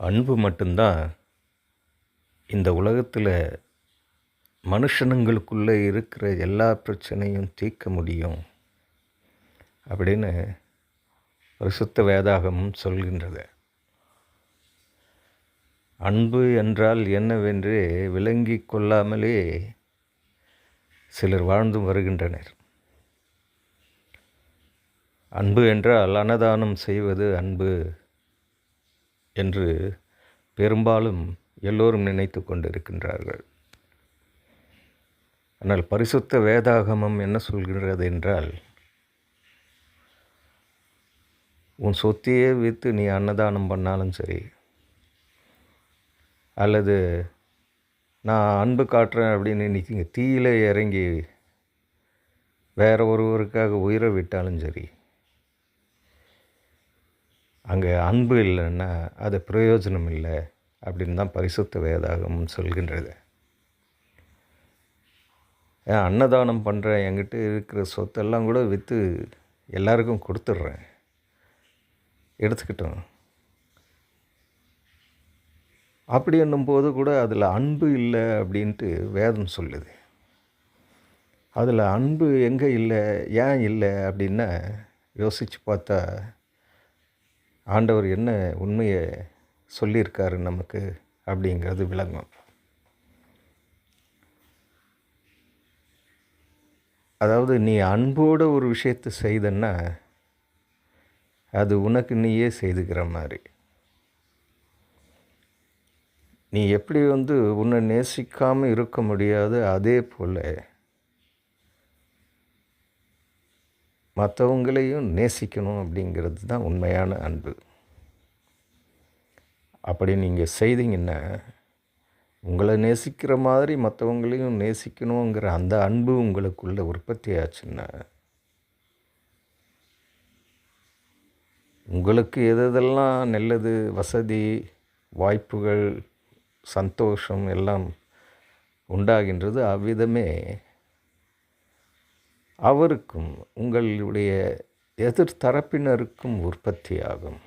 அன்பு மட்டும்தான் இந்த உலகத்தில் மனுஷனுங்களுக்குள்ளே இருக்கிற எல்லா பிரச்சனையும் தீர்க்க முடியும் அப்படின்னு பரிசுத்த வேதாகமும் சொல்கின்றது. அன்பு என்றால் என்னவென்று விளங்கி கொள்ளாமலே சிலர் வாழ்ந்து வருகின்றனர். அன்பு என்றால் அன்னதானம் செய்வது அன்பு. என்று பெரும்பாலும் எல்லோரும் நினைத்து கொண்டிருக்கின்றார்கள். ஆனால் பரிசுத்த வேதாகமம் என்ன சொல்கிறது என்றால் உன் சொத்தையே விற்று நீ அன்னதானம் பண்ணாலும் சரி அல்லது நான் அன்பு காட்டுறேன் அப்படின்னு இன்றைக்கி தீயில இறங்கி வேற ஒருவருக்காக உயிரை விட்டாலும் சரி அங்கே அன்பு இல்லைன்னா அது பிரயோஜனம் இல்லை அப்படின்னு தான் பரிசுத்த வேதாகம் சொல்கின்றது. ஏன் அன்னதானம் பண்ணுறேன் என்கிட்ட இருக்கிற சொத்தெல்லாம் கூட விற்று எல்லாருக்கும் கொடுத்துட்றேன். எடுத்துக்கிட்டோம். அப்படி என்னும்போது கூட அதில் அன்பு இல்லை அப்படின்ட்டு வேதம் சொல்லுது. அதில் அன்பு எங்கே இல்லை ஏன் இல்லை அப்படின்னா யோசித்து பார்த்தா ஆண்டவர் என்ன உண்மையை சொல்லியிருக்காரு நமக்கு அப்படிங்கிறது விளங்கும். அதாவது நீ அன்போடு ஒரு விஷயத்தை செய்தன்னா அது உனக்கு நீயே செய்துக்கிற மாதிரி. நீ எப்படி வந்து உன்னை நேசிக்காமல் இருக்க முடியாது அதே போல் மற்றவங்களையும் நேசிக்கணும் அப்படிங்கிறது தான் உண்மையான அன்பு. அப்படி நீங்கள் செய்தீங்கன்னா உங்களை நேசிக்கிற மாதிரி மற்றவங்களையும் நேசிக்கணுங்கிற அந்த அன்பு உங்களுக்குள்ளே உற்பத்தி ஆச்சுன்னா உங்களுக்கு எது எதெல்லாம் நல்லது வசதி வாய்ப்புகள் சந்தோஷம் எல்லாம் உண்டாகின்றது அவ்விதமே அவருக்கும் உங்களுடைய எதிர்த்தரப்பினருக்கும் உற்பத்தியாகும்.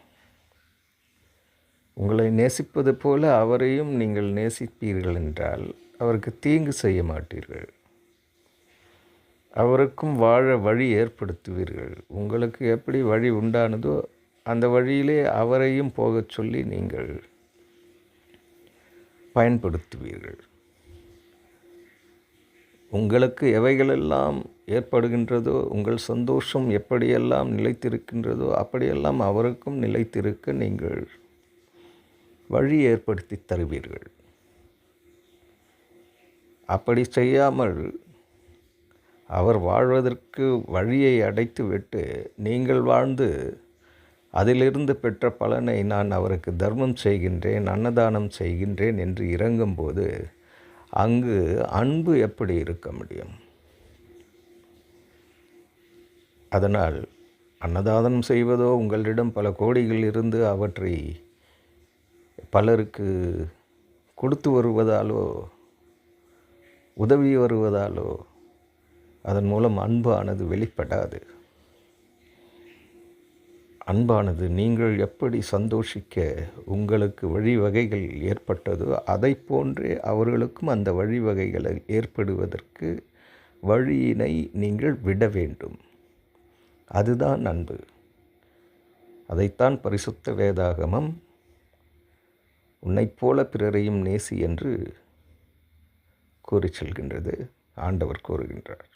உங்களை நேசிப்பது போல அவரையும் நீங்கள் நேசிப்பீர்கள் என்றால் அவருக்கு தீங்கு செய்ய மாட்டீர்கள். அவருக்கும் வாழ வழி ஏற்படுத்துவீர்கள். உங்களுக்கு எப்படி வழி உண்டானதோ அந்த வழியிலே அவரையும் போகச் சொல்லி நீங்கள் பயன்படுத்துவீர்கள். உங்களுக்கு எவைகளெல்லாம் ஏற்படுகின்றதோ உங்கள் சந்தோஷம் எப்படியெல்லாம் நிலைத்திருக்கின்றதோ அப்படியெல்லாம் அவருக்கும் நிலைத்திருக்க நீங்கள் வழி ஏற்படுத்தி தருவீர்கள். அப்படி செய்யாமல் அவர் வாழ்வதற்கு வழியை அடைத்துவிட்டு நீங்கள் வாழ்ந்து அதிலிருந்து பெற்ற பலனை நான் அவருக்கு தர்மம் செய்கின்றேன் அன்னதானம் செய்கின்றேன் என்று இறங்கும்போது அங்கு அன்பு எப்படி இருக்க முடியும்? அதனால் அன்னதானம் செய்வதோ உங்களிடம் பல கோடிகள் இருந்து அவற்றை பலருக்கு கொடுத்து வருவதாலோ உதவி வருவதாலோ அதன் மூலம் அன்பானது வெளிப்படாது. அன்பானது நீங்கள் எப்படி சந்தோஷிக்க உங்களுக்கு வழிவகைகள் ஏற்பட்டதோ அதை போன்றே அவர்களுக்கும் அந்த வழிவகைகளை ஏற்படுவதற்கு வழியினை நீங்கள் விட வேண்டும். அதுதான் அன்பு அதைத்தான் பரிசுத்த வேதாகமம் உன்னைப் போல பிறரையும் நேசி என்று கூறி செல்கின்றது. ஆண்டவர் கூறுகின்றார்.